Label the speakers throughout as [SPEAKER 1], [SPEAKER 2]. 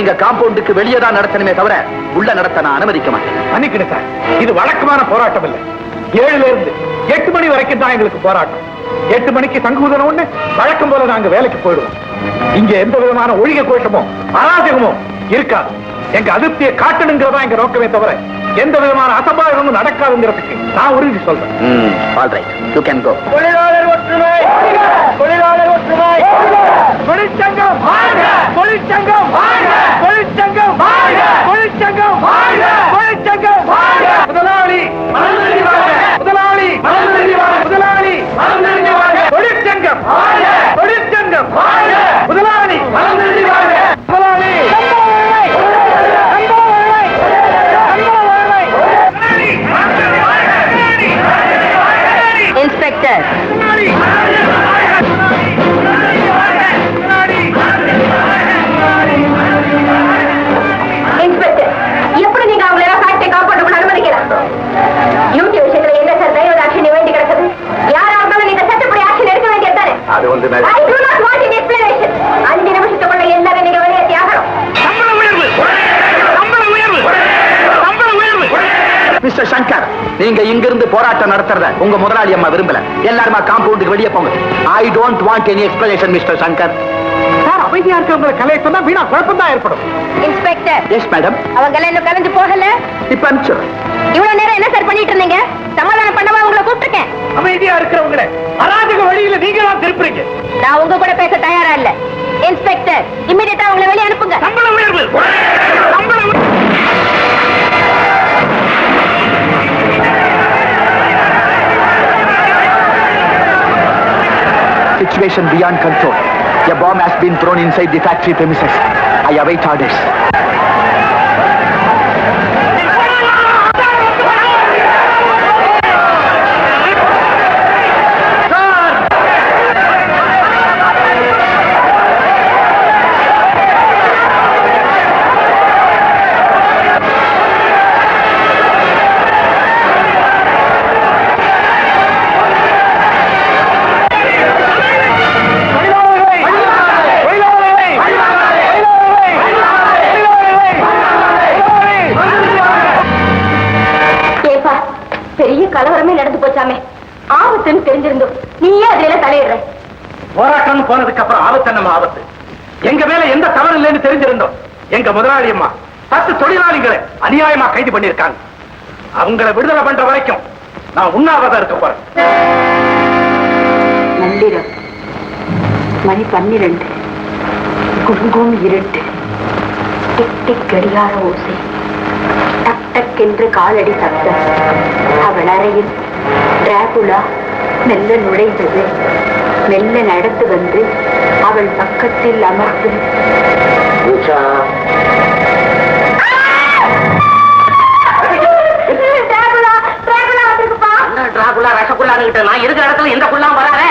[SPEAKER 1] நீங்க காம்பவுண்டுக்கு வெளியே தான் நடத்தணுமே தவிர உள்ள நடத்த நான் அனுமதிக்க மாட்டேன்.
[SPEAKER 2] சார் இது வழக்கமான போராட்டம் இல்ல. ஏழுல இருந்து எட்டு மணி வரைக்கும் தான் எங்களுக்கு போராட்டம். எட்டு மணிக்கு சங்குதன ஒண்ணு வழக்கம் போல நாங்க வேலைக்கு போயிடுவோம். இங்க எந்த விதமான ஒழிக கோஷமோ அராஜகமோ இருக்காது. எங்க அதிருப்தியை காட்டணுங்கிறதா எங்க நோக்கமே தவிர எந்த விதமான அசம்பாவிதமும் நடக்காதுங்கிறதுக்கு நான் உறுதி சொல்றேன்.
[SPEAKER 1] All right you can go
[SPEAKER 2] தொழிலாளர் ஒற்றுமை! தொழிலாளர் ஒற்றுமை தொழிற்சங்கம் தொழிற்சங்கம் தொழிற்சங்கம் தொழிற்சங்கம் தொழிற்சங்கம் முதலாளி முதலாளி முதலாளி தொழிற்சங்கம் தொழிற்சங்கம் முதலாளி
[SPEAKER 3] நீங்க
[SPEAKER 1] இங்கிருந்து போராட்டம் நடத்துறத உங்க முதலாளி அம்மா விரும்பல. எல்லாருமா காம்பவுண்டுக்கு வெளியே போங்க. I don't want any explanation mister Shankar
[SPEAKER 2] sir அமைதியா இருக்கிறவங்களை கலைய சொன்னா வீணா குழப்பம் தான் ஏற்படும்.
[SPEAKER 3] இன்ஸ்பெக்டர்
[SPEAKER 1] எஸ் மேடம்
[SPEAKER 3] அவங்க எல்லாம் இன்னும் கலைஞ்சு போகல?
[SPEAKER 1] இப்ப அனுப்பிச்சிடுறேன்
[SPEAKER 3] இவ்வளவு நேரம் என்ன சார் பண்ணிட்டு இருந்தீங்க? சமாதானம் பண்ணவா உங்களை கூப்பிட்டுருக்கேன்?
[SPEAKER 2] அமைதியா இருக்கிறவங்களை அராஜக வழியில நீங்க தான் திருப்புறீங்க?
[SPEAKER 3] நான் உங்க கூட பேச தயாரா இல்ல. இன்ஸ்பெக்டர் இமிடியட்டா உங்களை வெளியே அனுப்புங்க.
[SPEAKER 2] சம்பள உயர்வு.
[SPEAKER 1] Situation beyond control. A bomb has been thrown inside the factory premises. I await orders.
[SPEAKER 2] நம்ம ஆபத்து. எங்க மேல எந்த தவறு இல்லைன்னு தெரிஞ்சிருந்தோம். எங்க முதலாளி அம்மா பத்து தொழிலாளிகளை அநியாயமா கைது பண்ணிருக்காங்க அவங்களை விடுதலை பண்ற வரைக்கும் நான் உண்ணாவிரதம் இருக்க போறேன்.
[SPEAKER 3] நள்ளிரம் மணி பன்னிரண்டு. குங்கும் இருட்டு. டிக் டிக் கடிகார ஓசை. டக் டக் என்று காலடி சப்தம் அவள் அறையில் டிராகுலா மெல்ல நுழைந்தது. மெல்ல நடந்து வந்து அவள் பக்கத்தில் அமர்ந்து டிராகுலா டிராகுலா வந்திருக்குப்பா.
[SPEAKER 4] என்ன டிராகுலா ரசகுல்லான்னு கிட்ட நான் இருக்கிற இடத்துல எந்த குள்ளாம் வராதே.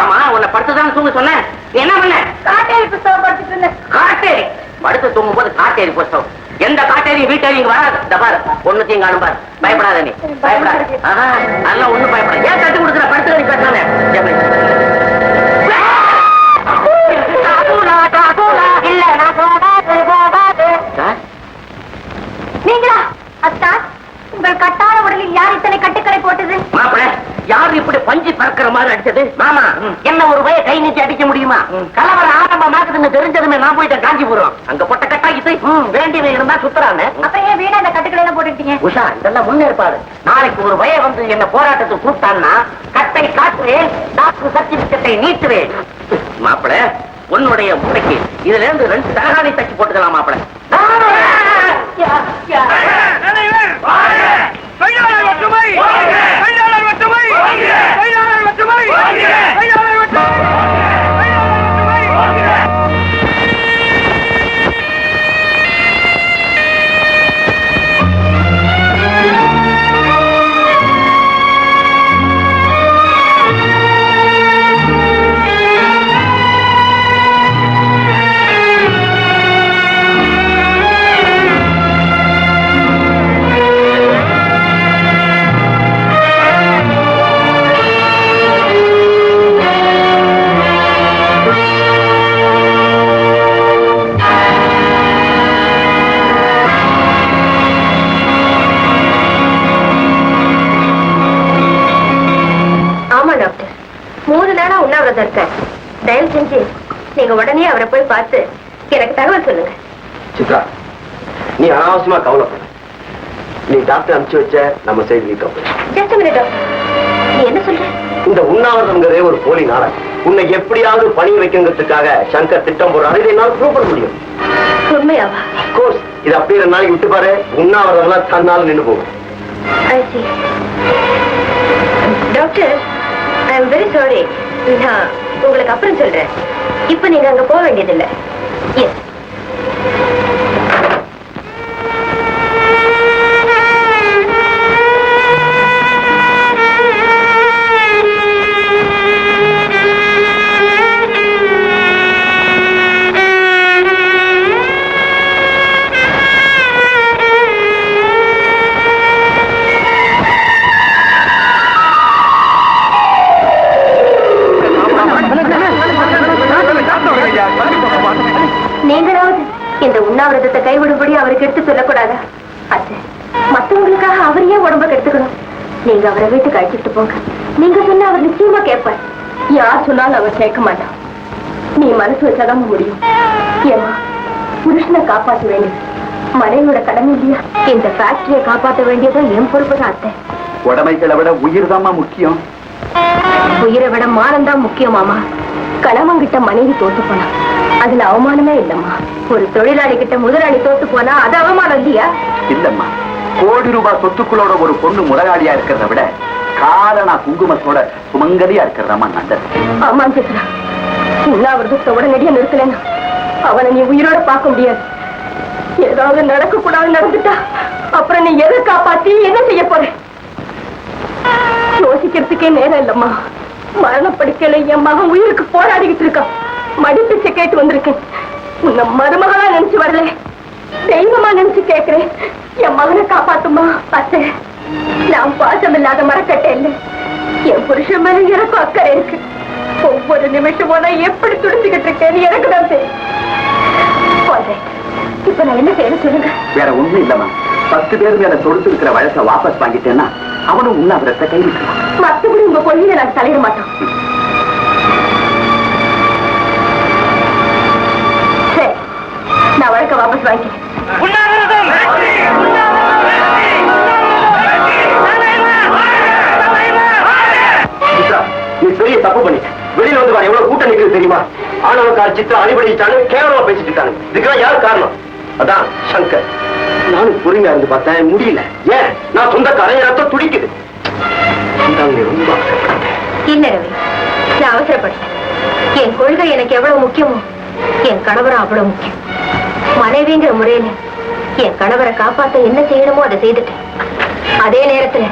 [SPEAKER 4] ஆமா உன்னை படுத்துதான் தூங்க சொன்னேன். என்ன பண்ண?
[SPEAKER 3] காட்டேரி புத்தகம் படிச்சுட்டு இருந்தேன்.
[SPEAKER 4] காட்டேரி. படுத்து தூங்கும் போது காட்டேரி புஸ்தகம். எந்த காட்டேரி வீட்டேரி இங்க வராது. இந்த பாரு ஒண்ணுத்தையும் காணும் பாரு. பயப்படாத நீ. பயப்படாத. ஆஹா, அதெல்லாம் ஒண்ணும் பயப்படாத. ஏன் தட்டு கொடுக்குற? படுத்து பேசாம. மாதிரி அடிச்சது? மாமா என்ன ஒரு வய கை நீட்டி அடிக்க முடியுமா? கலவரம் ஆரம்பமாக்குதுன்னு தெரிஞ்சதுமே நான் போயிட்டேன் காஞ்சிபுரம். அங்க பொட்ட கட்டாக்கிட்டு ம், வேண்டியது இருந்தா சுத்துறாங்க.
[SPEAKER 3] அப்ப ஏன் வீணா இந்த கட்டுக்கடை எல்லாம் போட்டுட்டீங்க
[SPEAKER 4] உஷா இதெல்லாம் முன்னேற்பாடு. நாளைக்கு ஒரு வய வந்து என்ன போராட்டத்துக்கு கூப்பிட்டான்னா கட்டை காட்டுவேன் டாக்டர் சர்டிபிகேட்டை நீட்டுவேன். மாப்பிள உன்னுடைய முறைக்கு இதுல இருந்து ரெண்டு தலகாணி தச்சு போட்டுக்கலாம் மாப்பிள.
[SPEAKER 2] ஒற்றுமை. ஒற்றுமை. ஒற்றுமை
[SPEAKER 3] தயவு செஞ்சு நீங்க உடனே அவரை போய் பார்த்து எனக்கு தகவல் சொல்லுங்க.
[SPEAKER 5] சித்ரா நீ அனாவசியமா கவலைப்பட. நீ டாக்டர் அனுப்பிச்சு வச்ச நம்ம
[SPEAKER 3] டாக்டர் நீ என்ன சொல்ற?
[SPEAKER 5] இந்த உண்ணாவிரதம்ங்கிறதே ஒரு போலி நாடகம். உன்னை எப்படியாவது பணி வைக்கிறதுக்காக சங்கர் திட்டம் போடுறாரு. இதை என்னால ப்ரூவ் பண்ண முடியும்.
[SPEAKER 3] உண்மையாவா?
[SPEAKER 5] கோர்ஸ் இது அப்படியே ரெண்டு நாளைக்கு விட்டு பாரு. உண்ணாவிரதம் எல்லாம் தன்னால நின்று போகும்.
[SPEAKER 3] Doctor I am very sorry நான் உங்களுக்கு அப்புறம் சொல்றேன். இப்போ நீங்க அங்க போக வேண்டியதில்லை. எஸ் கைவிடும்படி அவருக்கு எடுத்து சொல்லக்கூடாதா. அத்தை மத்தவங்களுக்காக அவர் ஏன் உடம்ப கெடுத்துக்கணும்? நீங்க அவரை வீட்டுக்கு அழைச்சிட்டு போங்க. நீங்க சொன்னா அவர் நிச்சயமா கேட்பார். யார் சொன்னாலும் அவர் கேட்க மாட்டான் நீ மனசு வச்சாதான் முடியும். ஏமா புருஷனை காப்பாற்ற வேண்டியது. மனைவியோட கடமை இல்லையா? இந்த ஃபேக்டரியை காப்பாற்ற வேண்டியதும் என் பொறுப்பு தான் அத்தை.
[SPEAKER 1] உடமைகளை விட உயிர் முக்கியம்.
[SPEAKER 3] உயிரை விட மானம் தான் முக்கியமாமா கணவன்கிட்ட மனைவி தோத்து போனா அதுல அவமானமே இல்லம்மா. ஒரு தொழிலாளி கிட்ட முதலாளி தோத்து போனா அது அவமானம் இல்லையா?
[SPEAKER 1] இல்லம்மா. கோடி ரூபாய் சொத்துக்களோட ஒரு பொண்ணு முதலாளியா இருக்கிறத விட காலனா குங்குமத்தோட சுமங்கலியா இருக்கிறதம்மா நல்லது
[SPEAKER 3] ஆமா சித்ரா. உண்ணாவிரதத்தை உடனடியா நிறுத்தலன்னா அவனை நீ உயிரோட பார்க்க முடியாது. ஏதாவது நடக்க கூடாது நடந்துட்டா அப்புறம் நீ எதை காப்பாத்தி என்ன செய்ய போற? யோசிக்கிறதுக்கே நேரம் இல்லம்மா. மரணப்படுக்கையில என் மகன் உயிருக்கு போராடிக்கிட்டு இருக்கான். மடிப்பிச்சை கேட்டு வந்திருக்கேன். உன்னை மருமகளா நினைச்சு வரல. தெய்வமா நினைச்சு கேக்குறேன் என் மகனை காப்பாத்துமா அத்தை நான் பாசம் இல்லாத மரக்கட்டை இல்லை என் புருஷன் மேல எனக்கும் அக்கறை இருக்கு. ஒவ்வொரு நிமிஷமும் நான் எப்படி துடிச்சுக்கிட்டு இருக்கேன்னு எனக்கு தான் தெரியும். இப்ப நான் என்ன செய்யணும் சொல்லுங்க.
[SPEAKER 1] வேற ஒண்ணும் இல்லம்மா பத்து பேர் மேல தொடுத்து இருக்கிற வழக்கை வாபஸ் வாங்கிட்டேன்னா அவனும் உண்ணாவிரத்தை கைவிட்டுருவான்.
[SPEAKER 3] மத்தபடி உங்க கொள்கையை நான் தலையிட மாட்டோம். வாபஸ்
[SPEAKER 5] நீ பெரிய தப்பு பண்ணி வெளியில வந்து பாரு எவ்வளவு கூட்டம் நிக்குது தெரியுமா? ஆணவக்கார சித்ரா அடிபடிச்சானு கேவலமா பேசிட்டு இருக்காங்க. இதுக்கெல்லாம் யார் காரணம்? அதான் சங்கர். நானும் பொறுமையா இருந்து பார்த்தேன் முடியல. ஏன்? நான் சொந்தக்காரன் என் ரத்தம் துடிக்குது. ரொம்ப.
[SPEAKER 3] இல்ல ரவி? நான் அவசரப்பட்டேன் என் கொள்கை எனக்கு எவ்வளவு முக்கியமோ என் கணவரும் அவ்வளவு முக்கியம். மனைவிங்கிற முறையில என் கணவரை காப்பாத்த என்ன செய்யணுமோ அதை செய்துட்டேன். அதே நேரத்துல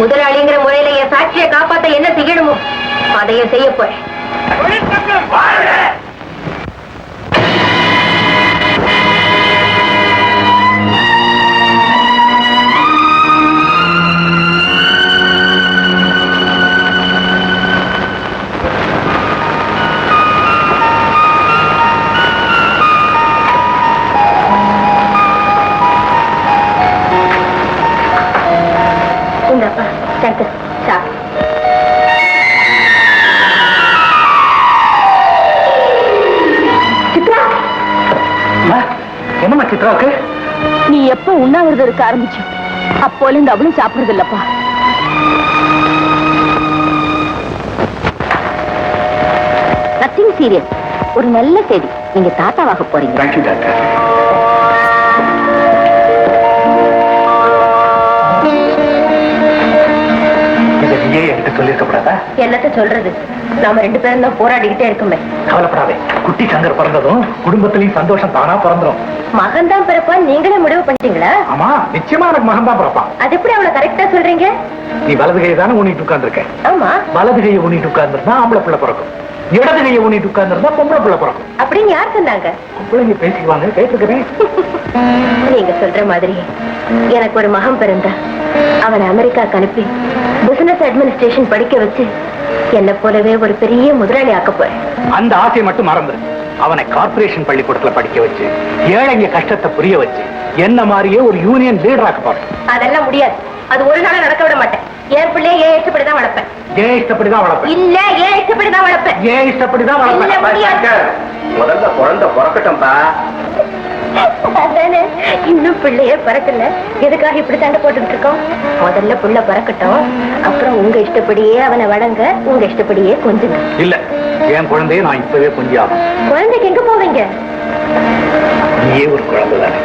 [SPEAKER 3] முதலாளிங்கிற முறையில என் சாட்சியை காப்பாத்த என்ன செய்யணுமோ அதையும் செய்ய போறேன். இந்தப்பா சங்கர் சாப்பிடு சித்ரா!
[SPEAKER 2] என்னம்மா சித்ராவுக்கு
[SPEAKER 3] நீ எப்ப உண்ணாவிரதம் இருக்க ஆரம்பிச்சு? அப்போல இருந்து அவளும் சாப்பிடுறது இல்லப்பா. நத்திங் சீரியஸ் ஒரு நல்ல செய்தி நீங்க தாத்தாவாக போறீங்க.
[SPEAKER 2] நீயே என்கிட்ட சொல்லியிருக்க கூடாதா
[SPEAKER 3] என்னத்த சொல்றது? நாம ரெண்டு பேரும் தான் போராடிக்கிட்டே இருக்குமே.
[SPEAKER 2] கவலைப்படாதே. குட்டி சங்கர் பிறந்ததும் குடும்பத்திலையும் சந்தோஷம் தானா பிறந்துரும்.
[SPEAKER 3] மகன் தான் பிறப்பான் நீங்களே முடிவு பண்ணிட்டீங்களா?
[SPEAKER 2] ஆமா நிச்சயமா எனக்கு மகன் தான் பிறப்பான்.
[SPEAKER 3] அது எப்படி அவளை கரெக்டா சொல்றீங்க?
[SPEAKER 2] நீ வலது கையை தானே ஊனிட்டு உட்கார்ந்துருக்க?
[SPEAKER 3] ஆமா.
[SPEAKER 2] வலது கையை ஊனிட்டு உட்கார்ந்துருந்தா ஆம்பளை பிள்ளை பிறக்கும். இடது கையை ஊனிட்டு உட்கார்ந்துருந்தா பொம்பளை பிள்ளை பிறக்கும்.
[SPEAKER 3] அப்படின்னு யார் சொன்னாங்க?
[SPEAKER 2] பிள்ளைங்க பேசிக்குவாங்க கேட்டுக்கிறேன்
[SPEAKER 3] நீங்க சொல்ற மாதிரி எனக்கு ஒரு மகன் பிறந்தா அவனை அமெரிக்காக்கு அனுப்பி பிசினஸ் அட்மினிஸ்ட்ரேஷன் படிக்க வச்சு என்ன போலவே ஒரு பெரிய முதலாளி ஆக்க போறேன்.
[SPEAKER 2] அந்த ஆசையை மட்டும் மறந்துரு அவனை கார்ப்பரேஷன் பள்ளிக்கூடத்துல படிக்க வச்சு ஏழைங்க கஷ்டத்தை புரிய வச்சு என்ன மாதிரியே ஒரு யூனியன் லீடர் ஆக்க போறேன்.
[SPEAKER 3] அதெல்லாம் முடியாது. அது ஒரு நாளும் நடக்க விட மாட்டேன். என் பிள்ளைய ஏன் இஷ்டப்படி தான் வளர்ப்பேன்.
[SPEAKER 2] ஏன் இஷ்டப்படிதான் வளர்ப்பேன்.
[SPEAKER 3] இல்ல ஏன் இஷ்டப்படிதான் வளர்ப்பேன்.
[SPEAKER 2] ஏன் இஷ்டப்படிதான் வளர்ப்பேன்.
[SPEAKER 5] முதல்ல குழந்தை பிறக்கட்டும்பா.
[SPEAKER 3] இன்னும் பிள்ளையே பிறக்கல. எதுக்காக இப்படி சண்டை போட்டுக்கிட்டு இருக்கோம்? முதல்ல புள்ள பிறக்கட்டும். அப்புறம் உங்க இஷ்டப்படியே அவனை வழங்க உங்க இஷ்டப்படியே கொஞ்சுங்க.
[SPEAKER 2] இல்ல என் குழந்தைய நான் இப்பவே கொஞ்சம்
[SPEAKER 3] குழந்தைக்கு எங்க போவீங்க?
[SPEAKER 2] நீயே ஒரு குழந்தை தானே